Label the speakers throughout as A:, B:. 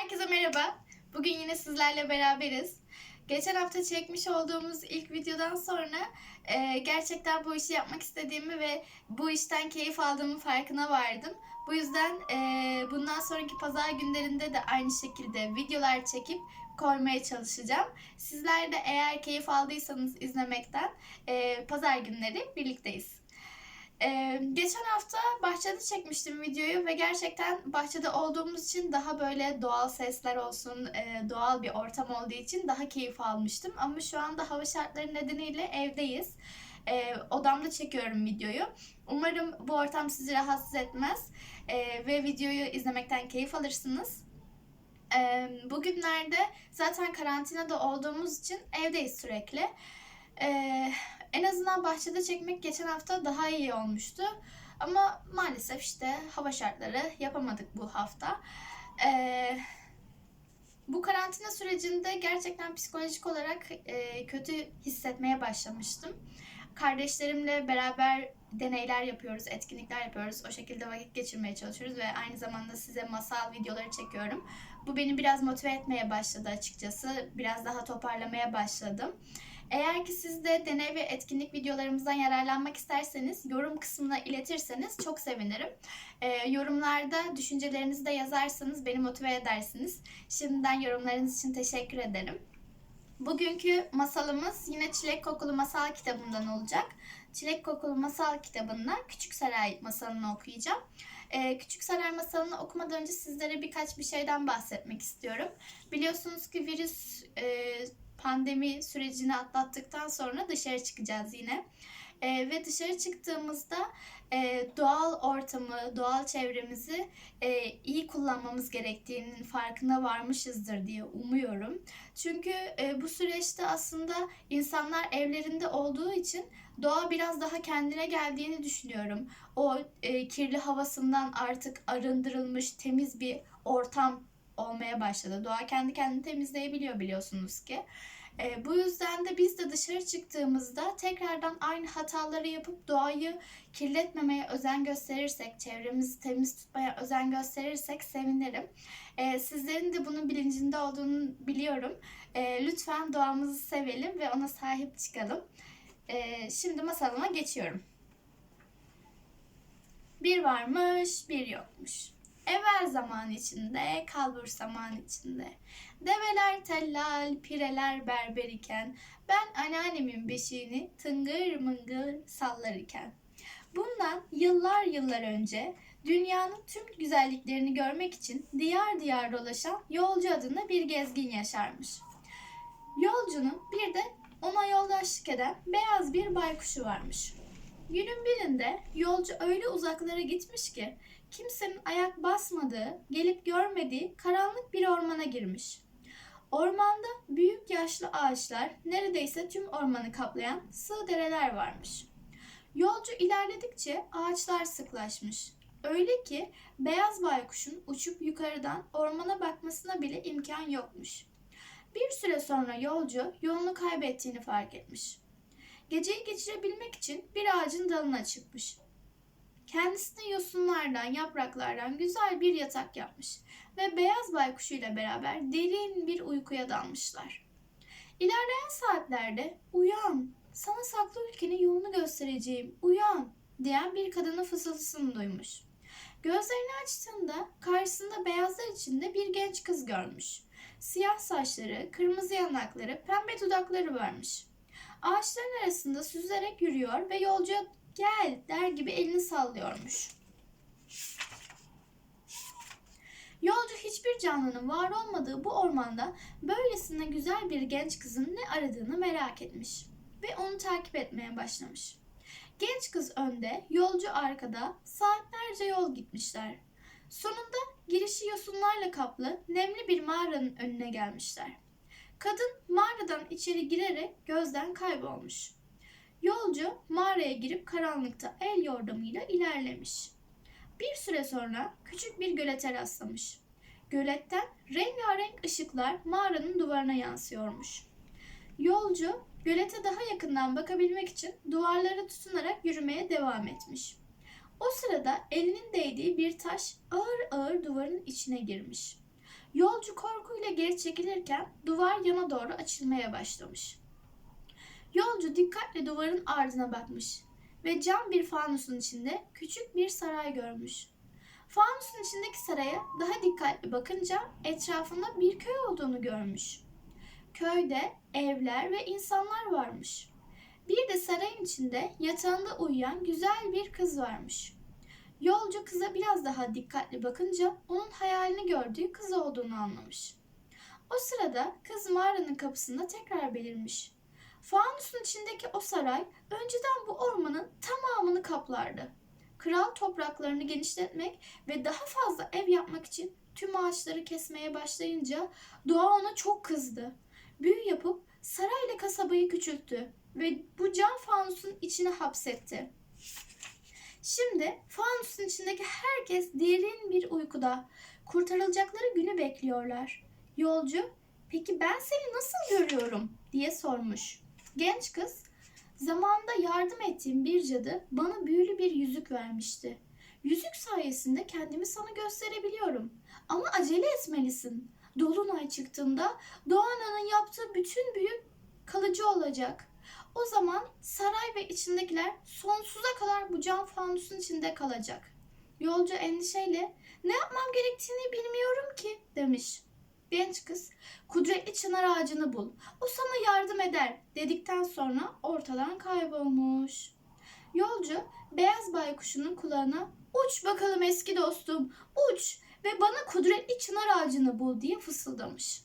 A: Herkese merhaba. Bugün yine sizlerle beraberiz. Geçen hafta çekmiş olduğumuz ilk videodan sonra e, gerçekten bu işi yapmak istediğimi ve bu işten keyif aldığımın farkına vardım. Bu yüzden e, bundan sonraki pazar günlerinde de aynı şekilde videolar çekip koymaya çalışacağım. Sizler de eğer keyif aldıysanız izlemekten e, pazar günleri birlikteyiz. Ee, geçen hafta bahçede çekmiştim videoyu ve gerçekten bahçede olduğumuz için daha böyle doğal sesler olsun, e, doğal bir ortam olduğu için daha keyif almıştım. Ama şu anda hava şartları nedeniyle evdeyiz. Ee, odamda çekiyorum videoyu. Umarım bu ortam sizi rahatsız etmez e, ve videoyu izlemekten keyif alırsınız. Ee, bugünlerde zaten karantinada olduğumuz için evdeyiz sürekli. Ee, en azından bahçede çekmek geçen hafta daha iyi olmuştu. Ama maalesef işte hava şartları yapamadık bu hafta. Ee, bu karantina sürecinde gerçekten psikolojik olarak e, kötü hissetmeye başlamıştım. Kardeşlerimle beraber deneyler yapıyoruz, etkinlikler yapıyoruz. O şekilde vakit geçirmeye çalışıyoruz ve aynı zamanda size masal videoları çekiyorum. Bu beni biraz motive etmeye başladı açıkçası. Biraz daha toparlamaya başladım. Eğer ki siz de deney ve etkinlik videolarımızdan yararlanmak isterseniz yorum kısmına iletirseniz çok sevinirim. Ee, yorumlarda düşüncelerinizi de yazarsanız beni motive edersiniz. Şimdiden yorumlarınız için teşekkür ederim. Bugünkü masalımız yine Çilek Kokulu Masal kitabından olacak. Çilek Kokulu Masal kitabında Küçük Saray masalını okuyacağım. Ee, Küçük Saray masalını okumadan önce sizlere birkaç bir şeyden bahsetmek istiyorum. Biliyorsunuz ki virüs e, pandemi sürecini atlattıktan sonra dışarı çıkacağız yine. Ee, ve dışarı çıktığımızda e, doğal ortamı, doğal çevremizi e, iyi kullanmamız gerektiğinin farkına varmışızdır diye umuyorum. Çünkü e, bu süreçte aslında insanlar evlerinde olduğu için doğa biraz daha kendine geldiğini düşünüyorum. O e, kirli havasından artık arındırılmış temiz bir ortam olmaya başladı. Doğa kendi kendini temizleyebiliyor biliyorsunuz ki. E, bu yüzden de biz de dışarı çıktığımızda tekrardan aynı hataları yapıp doğayı kirletmemeye özen gösterirsek, çevremizi temiz tutmaya özen gösterirsek sevinirim. E, sizlerin de bunun bilincinde olduğunu biliyorum. E, lütfen doğamızı sevelim ve ona sahip çıkalım. E, şimdi masalıma geçiyorum. Bir varmış, bir yokmuş. Evvel zaman içinde, kalbur zaman içinde. Develer tellal, pireler berber iken, ben anneannemin beşiğini tıngır mıngır sallar iken. Bundan yıllar yıllar önce dünyanın tüm güzelliklerini görmek için diyar diyar dolaşan yolcu adında bir gezgin yaşarmış. Yolcunun bir de ona yoldaşlık eden beyaz bir baykuşu varmış. Günün birinde yolcu öyle uzaklara gitmiş ki kimsenin ayak basmadığı, gelip görmediği karanlık bir ormana girmiş. Ormanda büyük yaşlı ağaçlar, neredeyse tüm ormanı kaplayan sığ dereler varmış. Yolcu ilerledikçe ağaçlar sıklaşmış. Öyle ki beyaz baykuşun uçup yukarıdan ormana bakmasına bile imkan yokmuş. Bir süre sonra yolcu yolunu kaybettiğini fark etmiş. Geceyi geçirebilmek için bir ağacın dalına çıkmış. Kendisine yosunlardan, yapraklardan güzel bir yatak yapmış ve beyaz baykuşuyla beraber derin bir uykuya dalmışlar. İlerleyen saatlerde uyan, sana saklı ülkenin yolunu göstereceğim, uyan diyen bir kadının fısıltısını duymuş. Gözlerini açtığında karşısında beyazlar içinde bir genç kız görmüş. Siyah saçları, kırmızı yanakları, pembe dudakları varmış. Ağaçların arasında süzerek yürüyor ve yolcuya gel der gibi elini sallıyormuş. Yolcu hiçbir canlının var olmadığı bu ormanda böylesine güzel bir genç kızın ne aradığını merak etmiş ve onu takip etmeye başlamış. Genç kız önde, yolcu arkada saatlerce yol gitmişler. Sonunda girişi yosunlarla kaplı nemli bir mağaranın önüne gelmişler. Kadın mağaradan içeri girerek gözden kaybolmuş. Yolcu mağaraya girip karanlıkta el yordamıyla ilerlemiş. Bir süre sonra küçük bir gölete rastlamış. Göletten rengarenk ışıklar mağaranın duvarına yansıyormuş. Yolcu gölete daha yakından bakabilmek için duvarlara tutunarak yürümeye devam etmiş. O sırada elinin değdiği bir taş ağır ağır duvarın içine girmiş. Yolcu korkuyla geri çekilirken duvar yana doğru açılmaya başlamış. Yolcu dikkatle duvarın ardına bakmış ve cam bir fanusun içinde küçük bir saray görmüş. Fanusun içindeki saraya daha dikkatli bakınca etrafında bir köy olduğunu görmüş. Köyde evler ve insanlar varmış. Bir de sarayın içinde yatağında uyuyan güzel bir kız varmış. Yolcu kıza biraz daha dikkatli bakınca onun hayalini gördüğü kız olduğunu anlamış. O sırada kız mağaranın kapısında tekrar belirmiş. Fanusun içindeki o saray önceden bu ormanın tamamını kaplardı. Kral topraklarını genişletmek ve daha fazla ev yapmak için tüm ağaçları kesmeye başlayınca doğa ona çok kızdı. Büyü yapıp sarayla kasabayı küçülttü ve bu cam fanusun içine hapsetti. Şimdi fanusun içindeki herkes derin bir uykuda. Kurtarılacakları günü bekliyorlar. Yolcu, peki ben seni nasıl görüyorum diye sormuş. Genç kız, zamanında yardım ettiğim bir cadı bana büyülü bir yüzük vermişti. Yüzük sayesinde kendimi sana gösterebiliyorum. Ama acele etmelisin. Dolunay çıktığında Doğana'nın yaptığı bütün büyü kalıcı olacak. O zaman saray ve içindekiler sonsuza kadar bu cam fanusun içinde kalacak. Yolcu endişeyle ne yapmam gerektiğini bilmiyorum ki demiş. Genç kız kudretli çınar ağacını bul. O sana yardım eder dedikten sonra ortadan kaybolmuş. Yolcu beyaz baykuşunun kulağına uç bakalım eski dostum uç ve bana kudretli çınar ağacını bul diye fısıldamış.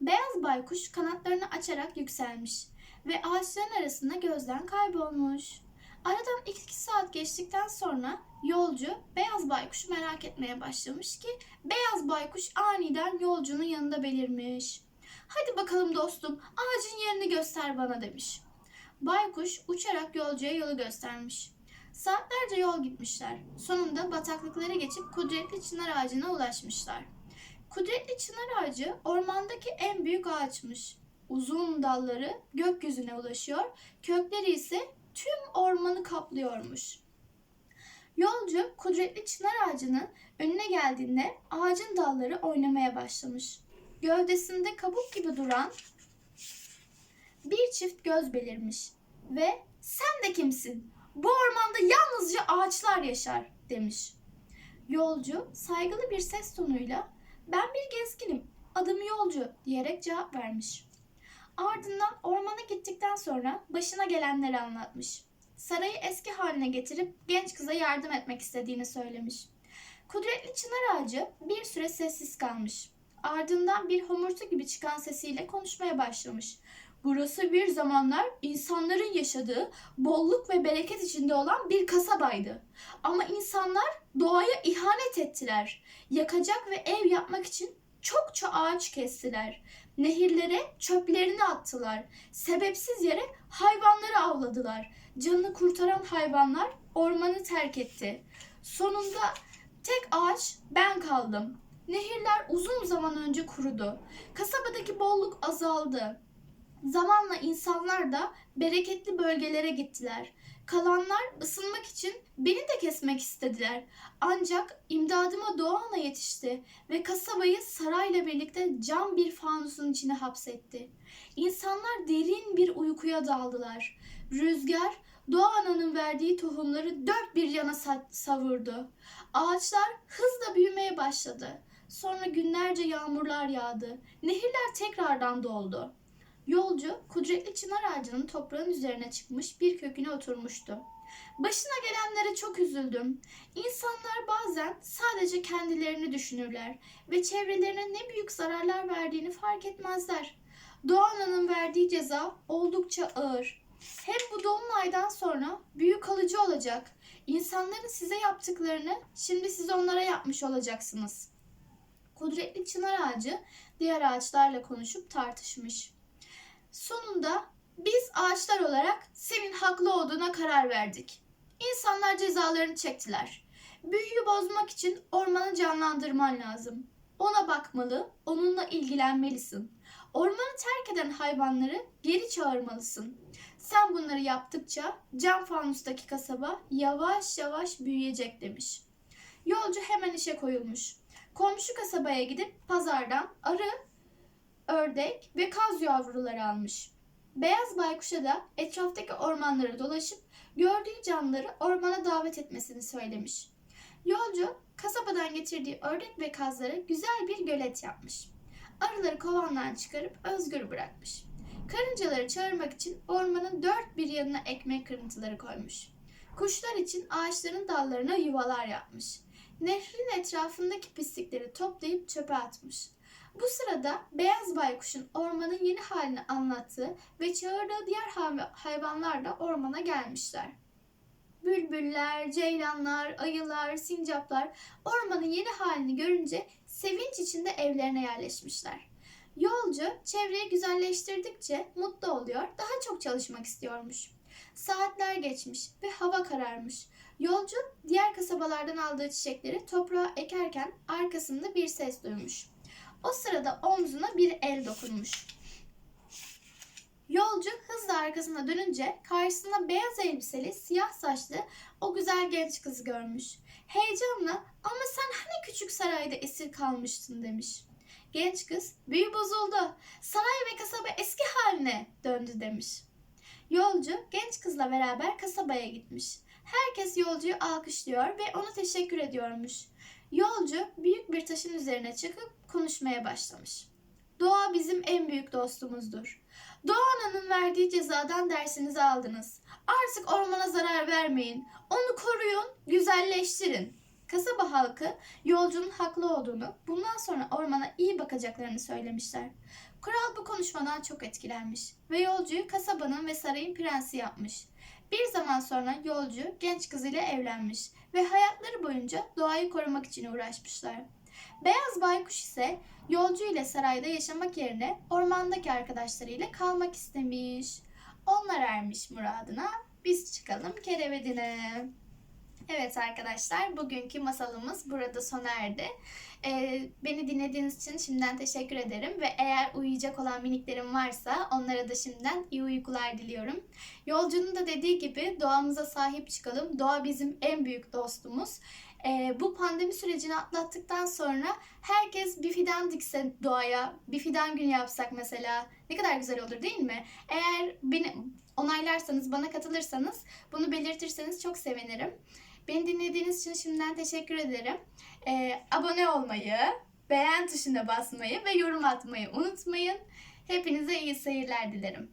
A: Beyaz baykuş kanatlarını açarak yükselmiş ve ağaçların arasında gözden kaybolmuş. Aradan iki saat geçtikten sonra yolcu beyaz baykuşu merak etmeye başlamış ki beyaz baykuş aniden yolcunun yanında belirmiş. Hadi bakalım dostum ağacın yerini göster bana demiş. Baykuş uçarak yolcuya yolu göstermiş. Saatlerce yol gitmişler. Sonunda bataklıkları geçip kudretli çınar ağacına ulaşmışlar. Kudretli çınar ağacı ormandaki en büyük ağaçmış. Uzun dalları gökyüzüne ulaşıyor, kökleri ise tüm ormanı kaplıyormuş. Yolcu kudretli çınar ağacının önüne geldiğinde ağacın dalları oynamaya başlamış. Gövdesinde kabuk gibi duran bir çift göz belirmiş ve sen de kimsin? Bu ormanda yalnızca ağaçlar yaşar demiş. Yolcu saygılı bir ses tonuyla ben bir gezginim, adım Yolcu diyerek cevap vermiş. Ardından ormana gittikten sonra başına gelenleri anlatmış. Sarayı eski haline getirip genç kıza yardım etmek istediğini söylemiş. Kudretli çınar ağacı bir süre sessiz kalmış. Ardından bir homurtu gibi çıkan sesiyle konuşmaya başlamış. Burası bir zamanlar insanların yaşadığı bolluk ve bereket içinde olan bir kasabaydı. Ama insanlar doğaya ihanet ettiler. Yakacak ve ev yapmak için çokça ağaç kestiler. Nehirlere çöplerini attılar. Sebepsiz yere hayvanları avladılar. Canını kurtaran hayvanlar ormanı terk etti. Sonunda tek ağaç ben kaldım. Nehirler uzun zaman önce kurudu. Kasabadaki bolluk azaldı. Zamanla insanlar da bereketli bölgelere gittiler. Kalanlar ısınmak için beni de kesmek istediler. Ancak imdadıma Doğan'a yetişti ve kasabayı sarayla birlikte cam bir fanusun içine hapsetti. İnsanlar derin bir uykuya daldılar. Rüzgar Doğan'ın verdiği tohumları dört bir yana sa- savurdu. Ağaçlar hızla büyümeye başladı. Sonra günlerce yağmurlar yağdı. Nehirler tekrardan doldu. Yolcu kudretli çınar ağacının toprağın üzerine çıkmış bir köküne oturmuştu. Başına gelenlere çok üzüldüm. İnsanlar bazen sadece kendilerini düşünürler ve çevrelerine ne büyük zararlar verdiğini fark etmezler. Doğan'ın verdiği ceza oldukça ağır. Hem bu dolunaydan sonra büyük kalıcı olacak. İnsanların size yaptıklarını şimdi siz onlara yapmış olacaksınız. Kudretli çınar ağacı diğer ağaçlarla konuşup tartışmış. Sonunda biz ağaçlar olarak senin haklı olduğuna karar verdik. İnsanlar cezalarını çektiler. Büyüyü bozmak için ormanı canlandırman lazım. Ona bakmalı, onunla ilgilenmelisin. Ormanı terk eden hayvanları geri çağırmalısın. Sen bunları yaptıkça cam fanustaki kasaba yavaş yavaş büyüyecek demiş. Yolcu hemen işe koyulmuş. komşu kasabaya gidip pazardan arı, ördek ve kaz yavruları almış. Beyaz baykuşa da etraftaki ormanları dolaşıp gördüğü canlıları ormana davet etmesini söylemiş. Yolcu kasabadan getirdiği ördek ve kazları güzel bir gölet yapmış. Arıları kovandan çıkarıp özgür bırakmış. Karıncaları çağırmak için ormanın dört bir yanına ekmek kırıntıları koymuş. Kuşlar için ağaçların dallarına yuvalar yapmış. Nehrin etrafındaki pislikleri toplayıp çöpe atmış. Bu sırada beyaz baykuşun ormanın yeni halini anlattığı ve çağırdığı diğer hay- hayvanlar da ormana gelmişler. Bülbüller, ceylanlar, ayılar, sincaplar ormanın yeni halini görünce sevinç içinde evlerine yerleşmişler. Yolcu çevreyi güzelleştirdikçe mutlu oluyor, daha çok çalışmak istiyormuş. Saatler geçmiş ve hava kararmış. Yolcu diğer kasabalardan aldığı çiçekleri toprağa ekerken arkasında bir ses duymuş. O sırada omzuna bir el dokunmuş. Yolcu hızla arkasına dönünce karşısında beyaz elbiseli, siyah saçlı o güzel genç kızı görmüş. Heyecanla ama sen hani küçük sarayda esir kalmıştın demiş. Genç kız büyü bozuldu. Saray ve kasaba eski haline döndü demiş. Yolcu genç kızla beraber kasabaya gitmiş. Herkes yolcuyu alkışlıyor ve ona teşekkür ediyormuş. Yolcu büyük bir taşın üzerine çıkıp konuşmaya başlamış. Doğa bizim en büyük dostumuzdur. Doğa verdiği cezadan dersinizi aldınız. Artık ormana zarar vermeyin. Onu koruyun, güzelleştirin. Kasaba halkı yolcunun haklı olduğunu, bundan sonra ormana iyi bakacaklarını söylemişler. Kral bu konuşmadan çok etkilenmiş ve yolcuyu kasabanın ve sarayın prensi yapmış. Bir zaman sonra yolcu genç kızıyla evlenmiş ve hayatları boyunca doğayı korumak için uğraşmışlar. Beyaz baykuş ise yolcu ile sarayda yaşamak yerine ormandaki arkadaşlarıyla kalmak istemiş. Onlar ermiş muradına, biz çıkalım kerevedine. Evet arkadaşlar, bugünkü masalımız burada sona erdi. Ee, beni dinlediğiniz için şimdiden teşekkür ederim ve eğer uyuyacak olan miniklerim varsa onlara da şimdiden iyi uykular diliyorum. Yolcunun da dediği gibi doğamıza sahip çıkalım. Doğa bizim en büyük dostumuz. Ee, bu pandemi sürecini atlattıktan sonra herkes bir fidan dikse doğaya, bir fidan günü yapsak mesela ne kadar güzel olur değil mi? Eğer beni onaylarsanız, bana katılırsanız, bunu belirtirseniz çok sevinirim. Beni dinlediğiniz için şimdiden teşekkür ederim. Ee, abone olmayı, beğen tuşuna basmayı ve yorum atmayı unutmayın. Hepinize iyi seyirler dilerim.